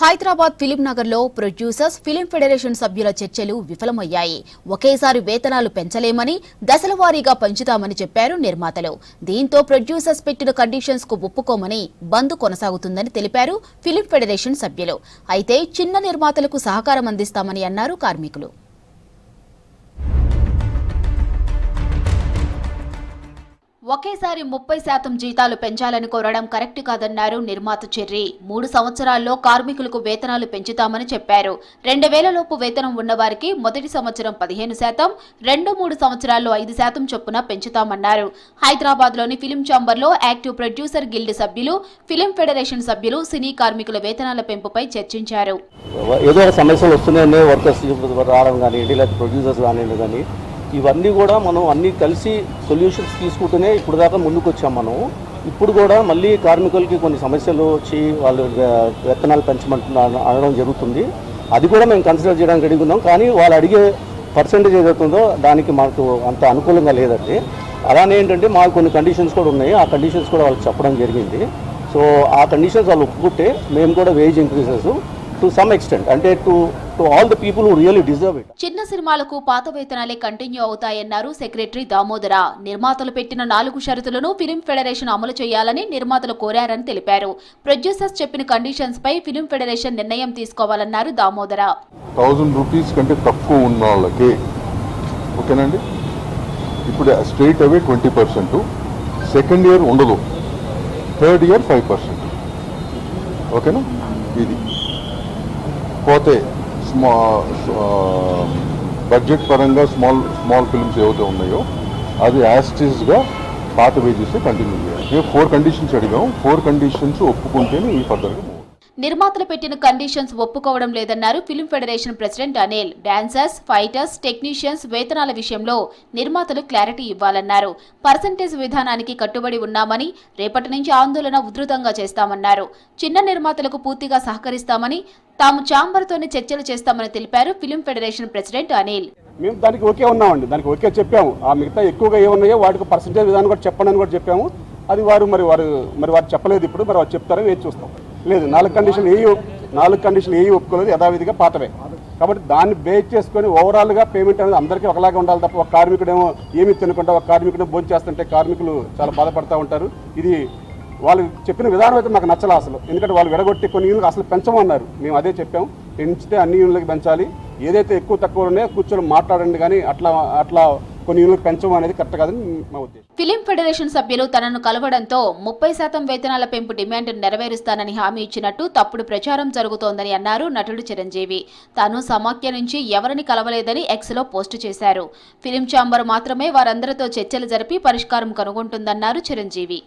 Hyderabad film నగర్లో producers film federation సభ్యుల చర్చలు విఫలమయ్యాయి. ఒకేసారి వేతనాలు పెంచలేమని దశల వారీగా పెంచుతామని చెప్పారు నిర్మాతలు. దీంతో ప్రొడ్యూసర్స్ పెట్టిన కండిషన్స్కు ఒప్పుకోమని బంద్ కొనసాగుతుందని తెలిపారు ఫిలిం ఫెడరేషన్ సభ్యులు. అయితే చిన్న నిర్మాతలకు సహకారం అందిస్తామని అన్నారు కార్మికులు. ఒకేసారి ముప్పై శాతం జీతాలు పెంచాలని కోరడం కరెక్ట్ కాదన్నారు నిర్మాత చెర్రి. మూడు సంవత్సరాల్లో కార్మికులకు వేతనాలు పెంచుతామని చెప్పారు. రెండు వేలలోపు వేతనం ఉన్నవారికి మొదటి సంవత్సరం పదిహేను శాతం రెండు మూడు సంవత్సరాల్లో ఐదు శాతం చొప్పున పెంచుతామన్నారు. హైదరాబాద్లోని ఫిలిం ఛాంబర్లో యాక్టివ్ ప్రొడ్యూసర్ గిల్డ్ సభ్యులు ఫిలిం ఫెడరేషన్ సభ్యులు సినీ కార్మికుల వేతనాల పెంపుపై చర్చించారు. ఏదో సమస్యలు వస్తున్నాయి వర్కర్స్ రావడం కానీ ప్రొడ్యూసర్స్ కానీ ఇవన్నీ కూడా మనం అన్నీ కలిసి సొల్యూషన్స్ తీసుకుంటూనే ఇప్పుడు దాకా ముందుకు వచ్చాం మనం. ఇప్పుడు కూడా మళ్ళీ కార్మికులకి కొన్ని సమస్యలు వచ్చి వాళ్ళు విత్తనాలు వేతనాలు పెంచమంటున్నా అనడం జరుగుతుంది. అది కూడా మేము కన్సిడర్ చేయడానికి అడుగుతున్నాం ఉన్నాం. కానీ వాళ్ళు అడిగే పర్సంటేజ్ ఏదవుతుందో దానికి మాకు అంత అనుకూలంగా లేదండి. అలానే ఏంటంటే మాకు కొన్ని కండిషన్స్ కూడా ఉన్నాయి. ఆ కండిషన్స్ కూడా వాళ్ళకి చెప్పడం జరిగింది. సో ఆ కండిషన్స్ వాళ్ళు ఒప్పుకుంటే మేము కూడా wage increases to some extent. అంటే to to all the people who really deserve it చిన్న సినిమాలకు పాత వేతనాలే కంటిన్యూ అవుతాయన్నారు సెక్రటరీ దామోదర. నిర్మాతలు పెట్టిన నాలుగు షరతులను ఫిలిం ఫెడరేషన్ అమలు చేయాలని నిర్మాతలు కోరారని తెలిపారు. ప్రొడ్యూసర్స్ చెప్పిన కండిషన్స్ పై ఫిలిం ఫెడరేషన్ నిర్ణయం తీసుకోవాలన్నారు దామోదర. థౌజండ్ రూపీస్ కంటే తక్కువ ఉన్న వాళ్ళకి ఓకేనండి? ఇప్పుడు straight away twenty percent. Second year ఉండదు. Third year five percent. ఓకేనా? ఇది. పోతే స్మా బడ్జెట్ uh, పరంగా స్మాల్ స్మాల్ ఫిల్మ్స్ ఏవైతే ఉన్నాయో అది యాస్టిస్గా పాత వేజెస్ కంటిన్యూ చేయాలి. మేము ఫోర్ కండిషన్స్ అడిగాం ఫోర్ కండిషన్స్ ఒప్పుకుంటేనే ఈ ఫర్దర్గా నిర్మాతలు పెట్టిన కండిషన్స్ ఒప్పుకోవడం లేదన్నారు film federation president Anil. Dancers fighters technicians వేతనాల విషయంలో నిర్మాతలు క్లారిటీ ఇవ్వాలన్నారు. పర్సంటేజ్ విధానానికి కట్టుబడి ఉన్నామని రేపటి నుంచి ఆందోళన ఉధృతంగా చేస్తామన్నారు. చిన్న నిర్మాతలకు పూర్తిగా సహకరిస్తామని తాము ఛాంబర్తోనే చర్చలు చేస్తామని తెలిపారు ఫిలిం ఫెడరేషన్ ప్రెసిడెంట్ అనిల్. మేము దానికి ఓకే ఉన్నామండి. దానికి ఓకే చెప్పాము. ఆ మిగతా ఎక్కువగా ఏమున్నాయో వాటికి పర్సంటేజ్ విధానం కూడా చెప్పండి అని కూడా చెప్పాము. అది వారు మరి వారు మరి వారు చెప్పలేదు ఇప్పుడు. మరి వారు చెప్తారో వేచి చూస్తాం. లేదు నాలుగు కండిషన్లు ఏ నాలుగు కండిషన్లు ఏ ఒప్పుకోలేదు యథావిధిగా పాతవే. కాబట్టి దాన్ని బేస్ చేసుకొని ఓవరాల్గా పేమెంట్ అనేది అందరికీ ఒకలాగా ఉండాలి తప్ప ఒక కార్మికుడేమో ఏమి తినకుండా ఒక కార్మికుడు భోజనం చేస్తుంటే కార్మికులు చాలా బాధపడతా ఉంటారు. ఇది వాళ్ళు చెప్పిన విధానం అయితే మాకు నచ్చలే అసలు. ఎందుకంటే వాళ్ళు విడగొట్టి కొన్ని యూనిట్లు అసలు పెంచమన్నారు. మేము అదే చెప్పాం. పెంచితే అన్ని యూనిట్లకి పెంచాలి. ఏదైతే ఎక్కువ తక్కువ ఉన్నాయో కూర్చొని మాట్లాడండి కానీ అట్లా అట్లా కొన్ని యూనిట్లు పెంచడం అనేది కరెక్ట్ కాదని మా ఉద్దేశం. ఫిలిం ఫెడరేషన్ సభ్యులు తనను కలవడంతో ముప్పై శాతం వేతనాల పెంపు డిమాండ్ నెరవేరుస్తానని హామీ ఇచ్చినట్టు తప్పుడు ప్రచారం జరుగుతోందని అన్నారు నటుడు చిరంజీవి. తాను సమాఖ్య నుంచి ఎవరిని కలవలేదని ఎక్స్లో పోస్టు చేశారు. ఫిలిం ఛాంబర్ మాత్రమే వారందరితో చర్చలు జరిపి పరిష్కారం కనుగొంటుందన్నారు చిరంజీవి.